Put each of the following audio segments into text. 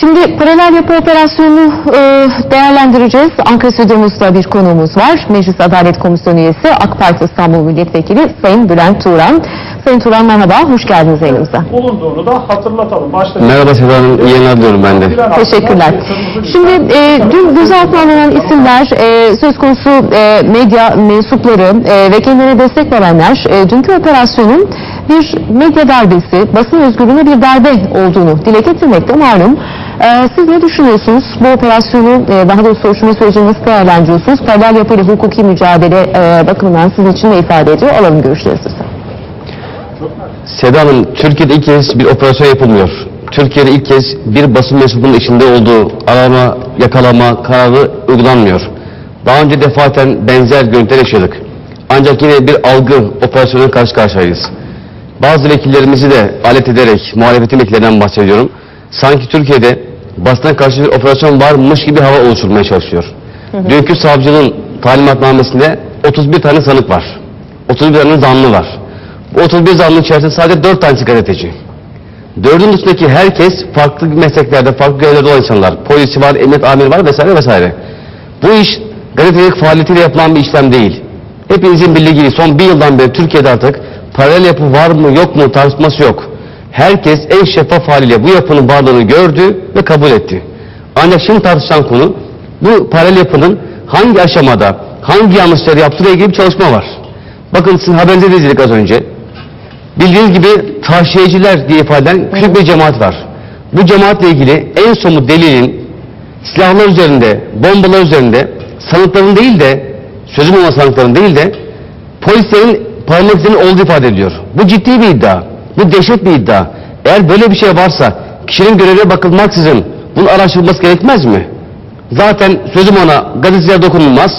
Şimdi paralel yapı operasyonunu e, değerlendireceğiz. Ankara stüdyomuzda bir konuğumuz var. Meclis Adalet Komisyonu üyesi AK Parti İstanbul Milletvekili Sayın Bülent Turan. Sayın Turan merhaba, hoş geldiniz yayınımıza. bulunduğunu da hatırlatalım. Başta Merhaba Seda Hanım, iyi yayınlar diliyorum ben de. Teşekkürler. Şimdi e, dün gözaltına alınan isimler, e, söz konusu e, medya mensupları e, ve kendilerine destek verenler e, dünkü operasyonun bir medya darbesi, basın özgürlüğüne bir darbe olduğunu dile getirmekte malum. E, siz ne düşünüyorsunuz? Bu operasyonu, e, daha doğrusu soruşturma sürecini nasıl değerlendiriyorsunuz? Paralel yapıyla hukuki mücadele e, bakımından sizin için ne ifade ediyor? Alalım görüşlerinizi. Seda Hanım, Türkiye'de ilk kez bir operasyon yapılmıyor. Türkiye'de ilk kez bir basın mensubunun içinde olduğu arama, yakalama kararı uygulanmıyor. Daha önce defaten benzer görüntüler yaşadık. Ancak yine bir algı operasyonuna karşı karşıyayız. Bazı vekillerimizi de alet ederek, muhalefetin vekillerinden bahsediyorum. Sanki Türkiye'de basına karşı bir operasyon varmış gibi hava oluşturmaya çalışıyor. Dünkü savcının talimatnamesinde 31 tane sanık var. 31 tane zanlı var. Bu 31 zanlının içerisinde sadece 4 tanesi gazeteci. Dördünün üstündeki herkes farklı mesleklerde, farklı görevlerde olan insanlar. Polisi var, emniyet amiri var vesaire vesaire. Bu iş gazetecilik faaliyetiyle yapılan bir işlem değil. Hepinizin bildiği gibi son bir yıldan beri Türkiye'de artık paralel yapı var mı yok mu tartışması yok. Herkes en şeffaf haliyle bu yapının varlığını gördü ve kabul etti. Ancak şimdi tartışılan konu bu paralel yapının hangi aşamada, hangi yanlışları yaptığıyla ilgili bir çalışma var. Bakın sizin haberinizi de izledik az önce. Bildiğiniz gibi taşiyeciler diye ifade eden küçük bir cemaat var. Bu cemaatle ilgili en somut delilin silahlar üzerinde, bombalar üzerinde sanıkların değil de sözüm olan sanıkların değil de polislerin parmak izinin olduğu ifade ediyor. Bu ciddi bir iddia. Bu dehşet bir iddia. Eğer böyle bir şey varsa kişinin görevine bakılmaksızın bunun araştırılması gerekmez mi? Zaten sözüm ona gazeteciler dokunulmaz.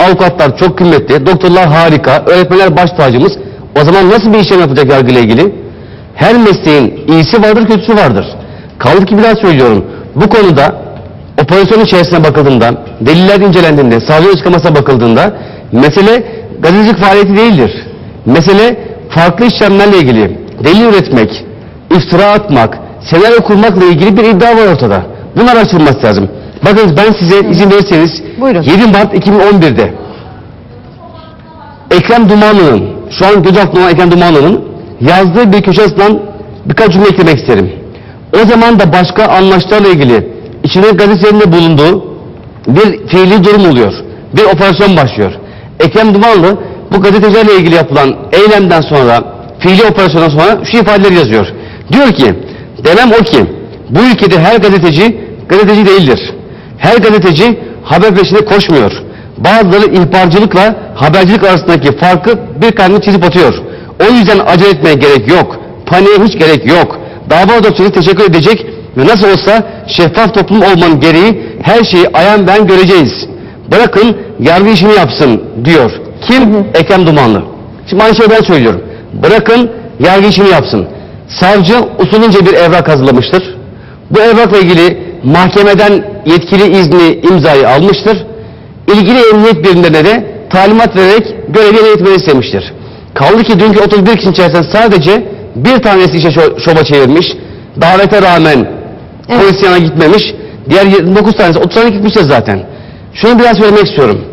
Avukatlar çok kıymetli, doktorlar harika, öğretmenler baş tacımız. O zaman nasıl bir işlem yapacak yargıyla ilgili? Her mesleğin iyisi vardır, kötüsü vardır. Kaldı ki bir daha söylüyorum. Bu konuda operasyon içerisine bakıldığında, deliller incelendiğinde, savcı açıklamasına bakıldığında mesele gazetecilik faaliyeti değildir. Mesele farklı işlemlerle ilgili delil üretmek, iftira atmak, senaryo kurmakla ilgili bir iddia var ortada. Bunun araştırılması lazım. Bakın ben size izin verirseniz Buyurun. 7 Mart 2011'de Ekrem Dumanlı'nın, şu an gözaltında olan Ekrem Dumanlı'nın yazdığı bir köşe yazılan birkaç cümle eklemek isterim. O zaman da başka anlaşmalarla ilgili içinde gazetelerinde bulunduğu bir fiili durum oluyor. Bir operasyon başlıyor. Ekrem Dumanlı bu gazetecilerle ilgili yapılan eylemden sonra, fiili operasyondan sonra şu ifadeleri yazıyor. Diyor ki, demem o ki, bu ülkede her gazeteci gazeteci değildir. Her gazeteci haber peşinde koşmuyor. Bazıları ihbarcılıkla habercilik arasındaki farkı bir kalemle çizip atıyor. O yüzden acele etmeye gerek yok. Paniğe hiç gerek yok. Dava dosyası teşekkür edecek ve nasıl olsa şeffaf toplum olmanın gereği her şeyi ayan ben göreceğiz. Bırakın yargı işini yapsın diyor. Kim? Ekrem Dumanlı. Şimdi aynı şeyi ben söylüyorum. Bırakın yargı işini yapsın. Savcı usulünce bir evrak hazırlamıştır. Bu evrakla ilgili mahkemeden yetkili izni imzayı almıştır. İlgili emniyet birimlerine de talimat vererek görevi yerine getirmeni istemiştir. Kaldı ki dünkü 31 kişinin içerisinde sadece bir tanesi işe şo- şoba çevirmiş. Davete rağmen Evet. polis yanına gitmemiş. Diğer 29 tanesi 30 tane zaten. Şunu biraz söylemek istiyorum.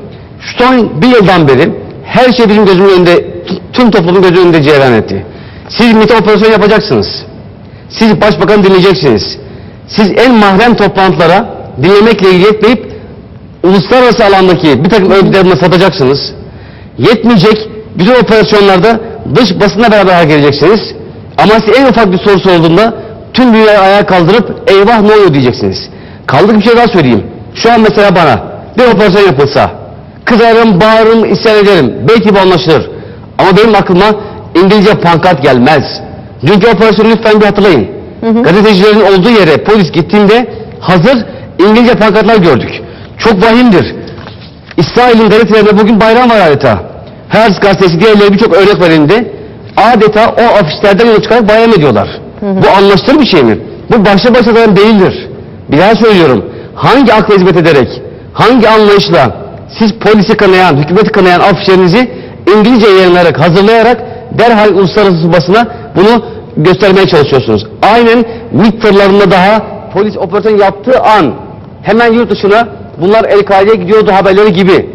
Şu son bir yıldan beri her şey bizim gözümün önünde, tüm toplumun gözünün önünde cereyan etti. Siz MİT operasyon yapacaksınız. Siz başbakanı dinleyeceksiniz. Siz en mahrem toplantılara dinlemekle ilgili yetmeyip uluslararası alandaki bir takım örgütlerine satacaksınız. Yetmeyecek bütün operasyonlarda dış basınla beraber hareket edeceksiniz. Ama size en ufak bir soru sorulduğunda tüm dünyayı ayağa kaldırıp eyvah ne oluyor diyeceksiniz. Kaldı ki bir şey daha söyleyeyim. Şu an mesela bana bir operasyon yapılsa kızarım, bağırırım, isyan ederim. Belki bu anlaşılır. Ama benim aklıma İngilizce pankart gelmez. Dünkü operasyonu lütfen bir hatırlayın. Gazetecilerin olduğu yere polis gittiğinde hazır İngilizce pankartlar gördük. Çok vahimdir. İsrail'in gazetelerinde bugün bayram var adeta. Hers gazetesi diğerleri birçok örnek elinde. Adeta o afişlerden yola çıkarak bayram ediyorlar. Bu anlaşılır bir şey mi? Bu başlı zaten değildir. Bir daha söylüyorum. Hangi akla hizmet ederek, hangi anlayışla siz polisi kanayan, hükümeti kanayan afişlerinizi İngilizce yayınlayarak, hazırlayarak derhal uluslararası basına bunu göstermeye çalışıyorsunuz. Aynen MİT daha polis operasyon yaptığı an hemen yurt dışına bunlar El-Kaide'ye gidiyordu haberleri gibi.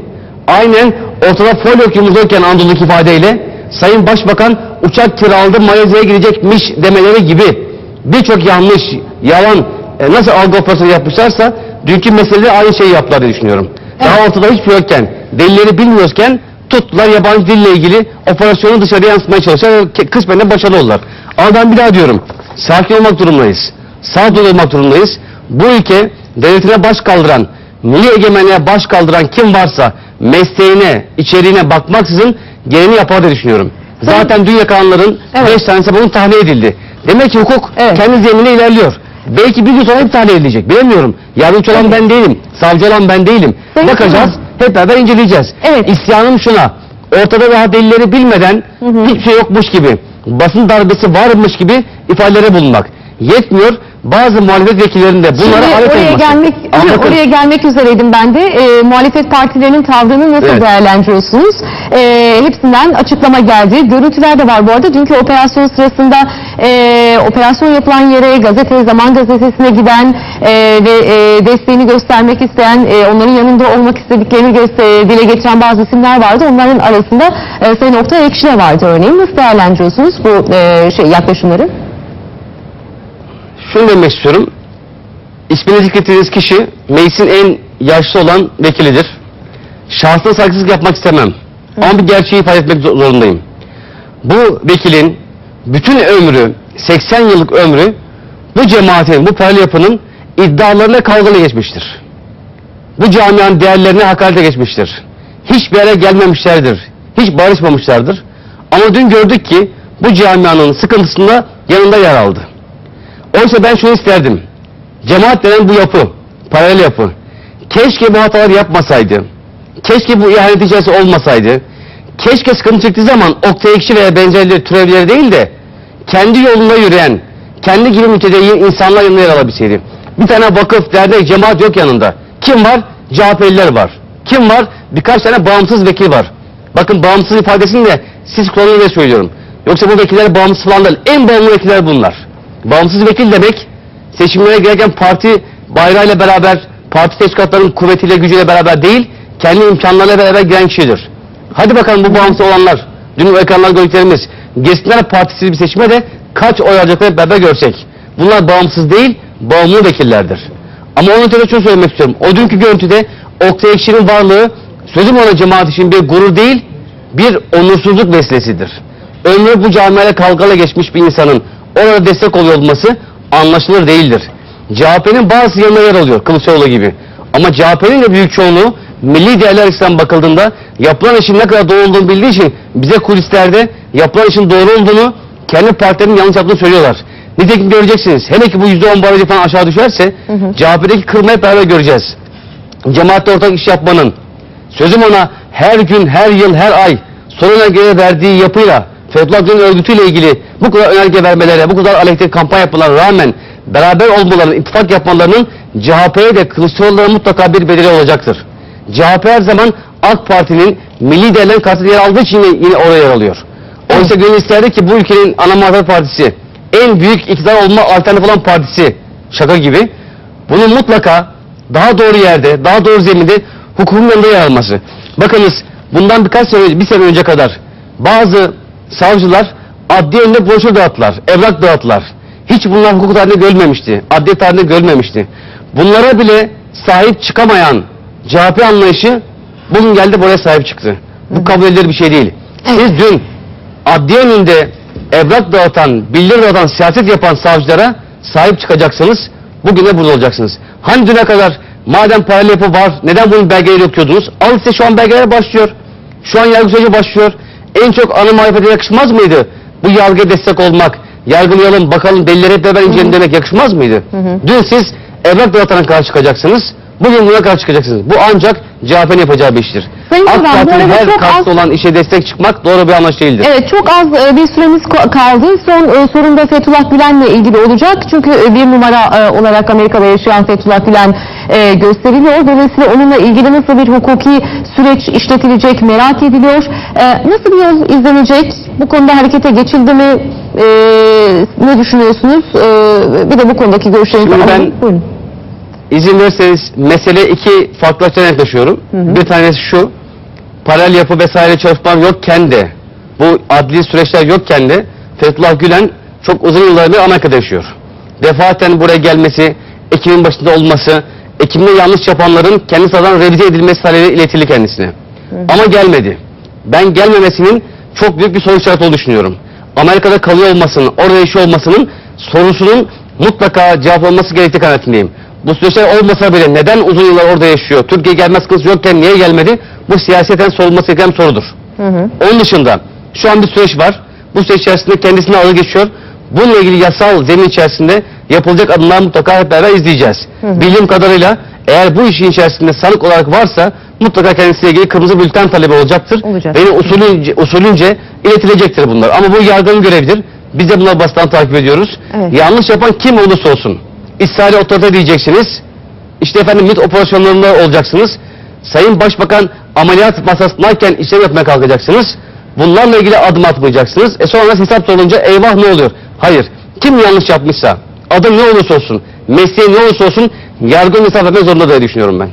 Aynen ortada folyo yumurtayken Anadolu'daki ifadeyle Sayın Başbakan uçak kiraladı Malezya'ya gidecekmiş demeleri gibi birçok yanlış, yalan e, nasıl algı operasyonu yapmışlarsa dünkü meselede aynı şeyi yaptılar diye düşünüyorum. Daha ortada şey yokken, delilleri bilmiyorken tuttular yabancı dille ilgili operasyonu dışarıya yansıtmaya çalışıyorlar ve kısmen de başarılı oldular. Ama ben bir daha diyorum, sakin olmak durumundayız. Sağduyulu olmak durumundayız. Bu ülke devletine baş kaldıran, milli egemenliğe baş kaldıran kim varsa mesleğine, içeriğine bakmaksızın gereğini yapar diye düşünüyorum. Zaten dün yakalananların Evet. beş tanesi bunun tahliye edildi. Demek ki hukuk Evet. kendi zemine ilerliyor. Belki bir gün sonra tahliye edilecek. Bilemiyorum. Yardımcı olan ben değilim. Savcı olan ben değilim. Sayın Bakacağız. Hep beraber inceleyeceğiz. Evet. İsyanım şuna. Ortada daha delilleri bilmeden hiçbir şey yokmuş gibi, basın darbesi varmış gibi ifadelere bulunmak. Yetmiyor. Bazı muhalefet vekillerinin de bunlara Şimdi alet oraya olması. gelmek Ama bakın, oraya gelmek üzereydim ben de. E, muhalefet partilerinin tavrını nasıl Evet. değerlendiriyorsunuz? E, hepsinden açıklama geldi. Görüntüler de var bu arada. Dünkü operasyon sırasında e, operasyon yapılan yere gazete Zaman Gazetesi'ne giden e, ve e, desteğini göstermek isteyen, e, onların yanında olmak istediklerini göster- dile getiren bazı isimler vardı. Onların arasında e, Sayın Oktay Ekşi de vardı örneğin. Nasıl değerlendiriyorsunuz bu e, şey yaklaşımları? Şunu demek istiyorum. İsmini zikrettiğiniz kişi meclisin en yaşlı olan vekilidir. Şahsına saygısızlık yapmak istemem. Ama bir gerçeği ifade etmek zor- zorundayım. Bu vekilin bütün ömrü, 80 yıllık ömrü bu cemaatin, bu paralel yapının iddialarına kavgalı geçmiştir. Bu camianın değerlerine hakarete geçmiştir. Hiçbir yere gelmemişlerdir. Hiç barışmamışlardır. Ama dün gördük ki bu camianın sıkıntısında yanında yer aldı. Oysa ben şunu isterdim. Cemaat denen bu yapı, paralel yapı. Keşke bu hataları yapmasaydı. Keşke bu ihanet hikayesi olmasaydı. Keşke sıkıntı çıktığı zaman Oktay Ekşi veya benzerleri türevleri değil de kendi yolunda yürüyen, kendi gibi mütedeyyin insanlar yanında yer alabilseydi. Bir tane vakıf, dernek, cemaat yok yanında. Kim var? CHP'liler var. Kim var? Birkaç tane bağımsız vekil var. Bakın bağımsız ifadesini de siz kullanın diye söylüyorum. Yoksa bu vekiller bağımsız falan değil. En bağımlı vekiller bunlar. Bağımsız vekil demek seçimlere girerken parti bayrağıyla beraber, parti teşkilatlarının kuvvetiyle, gücüyle beraber değil, kendi imkanlarıyla beraber giren kişidir. Hadi bakalım bu bağımsız olanlar, dün o ekranlar gördüklerimiz, geçsinler partisiz bir seçime de kaç oy alacakları beraber görsek. Bunlar bağımsız değil, bağımlı vekillerdir. Ama onun ötede şunu söylemek istiyorum. O dünkü görüntüde Oktay Ekşi'nin varlığı, sözüm ona cemaat için bir gurur değil, bir onursuzluk vesilesidir. Ömrü bu camiayla kavgayla geçmiş bir insanın orada destek oluyor olması anlaşılır değildir. CHP'nin bazı yanına yer alıyor Kılıçdaroğlu gibi. Ama CHP'nin de büyük çoğunluğu milli değerler açısından bakıldığında yapılan işin ne kadar doğru olduğunu bildiği için bize kulislerde yapılan işin doğru olduğunu kendi partilerinin yanlış yaptığını söylüyorlar. Nitekim göreceksiniz. Hele ki bu %10 barajı falan aşağı düşerse CHP'deki kırmayı beraber göreceğiz. Cemaatle ortak iş yapmanın, sözüm ona her gün, her yıl, her ay soruna göre verdiği yapıyla Fethullah Gülen örgütüyle ilgili bu kadar önerge vermelere, bu kadar aleyhte kampanya yapmalarına rağmen beraber olmalarının, ittifak yapmalarının CHP'ye de Kılıçdaroğlu'na mutlaka bir bedeli olacaktır. CHP her zaman AK Parti'nin milli değerlerin karşısında yer aldığı için yine, oraya yer alıyor. Oysa gönül isterdi ki bu ülkenin ana muhalefet partisi, en büyük iktidar olma alternatif olan partisi, şaka gibi, bunun mutlaka daha doğru yerde, daha doğru zeminde hukukun yanında yer alması. Bakınız bundan birkaç sene, bir sene önce kadar bazı savcılar adliye önünde broşür dağıttılar, evrak dağıttılar. Hiç bunlar hukuk tarihinde görülmemişti, adliye tarihinde görülmemişti. Bunlara bile sahip çıkamayan CHP anlayışı bugün geldi buraya sahip çıktı. Bu kabul edilir bir şey değil. Siz dün adliye önünde evrak dağıtan, bildiri dağıtan, siyaset yapan savcılara sahip çıkacaksınız. Bugün de burada olacaksınız. Hani düne kadar madem paralel yapı var neden bunun belgeleri okuyordunuz? Al işte şu an belgeler başlıyor. Şu an yargı süreci başlıyor. En çok ana muhalefete yakışmaz mıydı? Bu yargıya destek olmak, yargılayalım, bakalım delilleri hep beraber inceleyelim demek yakışmaz mıydı? Dün siz evrak dağıtana karşı çıkacaksınız. Bugün buna karşı çıkacaksınız. Bu ancak CHP'nin yapacağı bir iştir. Sayın AK Turan, bu Parti'nin arada her çok az- olan işe destek çıkmak doğru bir anlayış değildir. Evet çok az e, bir süremiz ko- kaldı. Son e, sorun da Fethullah Gülen'le ilgili olacak. Çünkü e, bir numara e, olarak Amerika'da yaşayan Fethullah Gülen e, gösteriliyor. Dolayısıyla onunla ilgili nasıl bir hukuki süreç işletilecek merak ediliyor. E, nasıl bir yol izlenecek? Bu konuda harekete geçildi mi? E, ne düşünüyorsunuz? E, bir de bu konudaki görüşlerinizi Şimdi ben-. Buyurun. İzin verirseniz mesele iki farklı açıdan yaklaşıyorum. Bir tanesi şu, paralel yapı vesaire çalışmalar yokken de, bu adli süreçler yokken de Fethullah Gülen çok uzun yıllardır Amerika'da yaşıyor. Defaten buraya gelmesi, Ekim'in başında olması, Ekim'de yanlış yapanların kendisi adına revize edilmesi talebi iletildi kendisine. Ama gelmedi. Ben gelmemesinin çok büyük bir soru işareti olduğunu düşünüyorum. Amerika'da kalıyor olmasının, orada yaşıyor olmasının sorusunun mutlaka cevap olması gerektiği kanaatindeyim. Bu süreçler olmasa bile neden uzun yıllar orada yaşıyor? Türkiye gelmez kız yokken niye gelmedi? Bu siyaseten sorulması gereken bir sorudur. Onun dışında şu an bir süreç var. Bu süreç içerisinde kendisine alı geçiyor. Bununla ilgili yasal zemin içerisinde yapılacak adımlar mutlaka hep beraber izleyeceğiz. Bildiğim kadarıyla eğer bu işin içerisinde sanık olarak varsa mutlaka kendisiyle ilgili kırmızı bülten talebi olacaktır. Olacak. Ve usulünce, usulünce iletilecektir bunlar. Ama bu yargının görevidir. Biz de bunları basından takip ediyoruz. Evet. Yanlış yapan kim olursa olsun. İsrail'e otorite diyeceksiniz. İşte efendim MİT operasyonlarında olacaksınız. Sayın Başbakan ameliyat masasındayken işlem yapmaya kalkacaksınız. Bunlarla ilgili adım atmayacaksınız. E sonra hesap sorulunca eyvah ne oluyor? Hayır. Kim yanlış yapmışsa, adım ne olursa olsun, mesleği ne olursa olsun yargının hesap vermek zorunda diye düşünüyorum ben.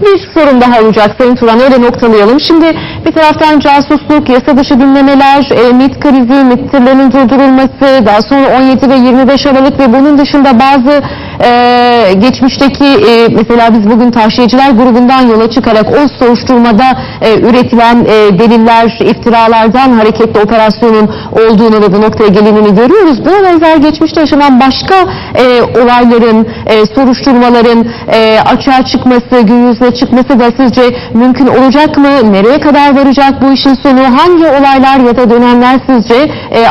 Bir sorun daha olacak Sayın Turan öyle noktalayalım. Şimdi bir taraftan casusluk, yasa dışı dinlemeler, e, MİT krizi, MİT durdurulması, daha sonra 17 ve 25 Aralık ve bunun dışında bazı e, geçmişteki e, mesela biz bugün taşıyıcılar grubundan yola çıkarak o soruşturmada e, üretilen e, deliller, iftiralardan hareketli operasyonun olduğunu ve bu noktaya gelinini görüyoruz. Buna benzer geçmişte yaşanan başka e, olayların, e, soruşturmaların e, açığa çıkması, gün yüzüne çıkması da sizce mümkün olacak mı? Nereye kadar varacak bu işin sonu? Hangi olaylar ya da dönemler sizce e, e,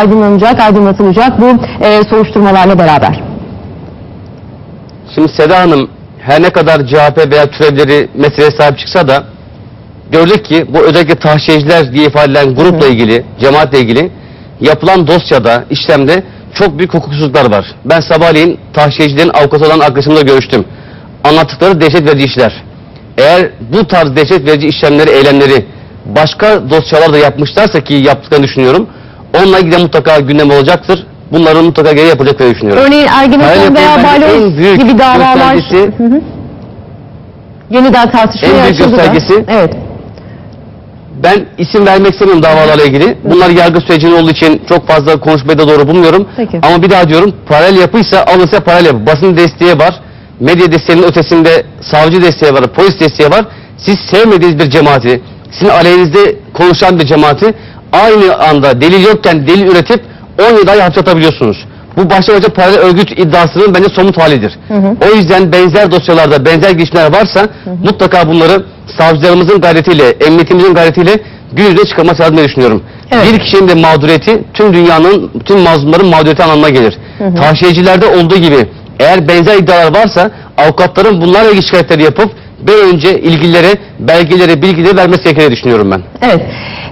aydınlanacak, aydınlatılacak bu e, soruşturmalarla beraber? Şimdi Seda Hanım her ne kadar CHP veya türevleri meseleye sahip çıksa da gördük ki bu özellikle tahşiyeciler diye ifade edilen grupla ilgili, cemaatle ilgili yapılan dosyada, işlemde çok büyük hukuksuzluklar var. Ben sabahleyin tahşiyecilerin avukatı olan arkadaşımla görüştüm. Anlattıkları dehşet verici işler. Eğer bu tarz dehşet verici işlemleri, eylemleri başka dosyalarda yapmışlarsa ki yaptıklarını düşünüyorum. Onunla ilgili mutlaka gündem olacaktır. Bunların mutlaka geri yapılacakları düşünüyorum. Örneğin Ergenekon veya Balyoz gibi davalar Hı hı. yeniden tartışmaya En büyük açıldı da. göstergesi- Evet. Ben isim vermek istemiyorum davalarla ilgili. Bunlar yargı sürecinin olduğu için çok fazla konuşmayı da doğru bulmuyorum. Peki. Ama bir daha diyorum paralel yapıysa alırsa paralel yapı. Basın desteği var. Medya desteğinin ötesinde savcı desteği var, polis desteği var. Siz sevmediğiniz bir cemaati, sizin aleyhinizde konuşan bir cemaati aynı anda delil yokken delil üretip 17 ay hapse atabiliyorsunuz. Bu başlı paralel örgüt iddiasının bence somut halidir. O yüzden benzer dosyalarda benzer girişimler varsa mutlaka bunları savcılarımızın gayretiyle, emniyetimizin gayretiyle gün yüzüne çıkarmak lazım diye düşünüyorum. Evet. Bir kişinin de mağduriyeti tüm dünyanın, tüm mazlumların mağduriyeti anlamına gelir. Tahşiyecilerde olduğu gibi eğer benzer iddialar varsa avukatların bunlarla ilgili şikayetleri yapıp bir önce ilgililere belgeleri, bilgileri vermesi gerektiğini düşünüyorum ben. Evet.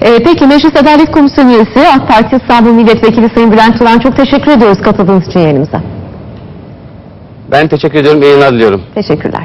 Ee, peki Meclis Adalet Komisyonu üyesi AK Parti İstanbul Milletvekili Sayın Bülent Turan çok teşekkür ediyoruz katıldığınız için yayınımıza. Ben teşekkür ediyorum, iyi yayınlar diliyorum. Teşekkürler.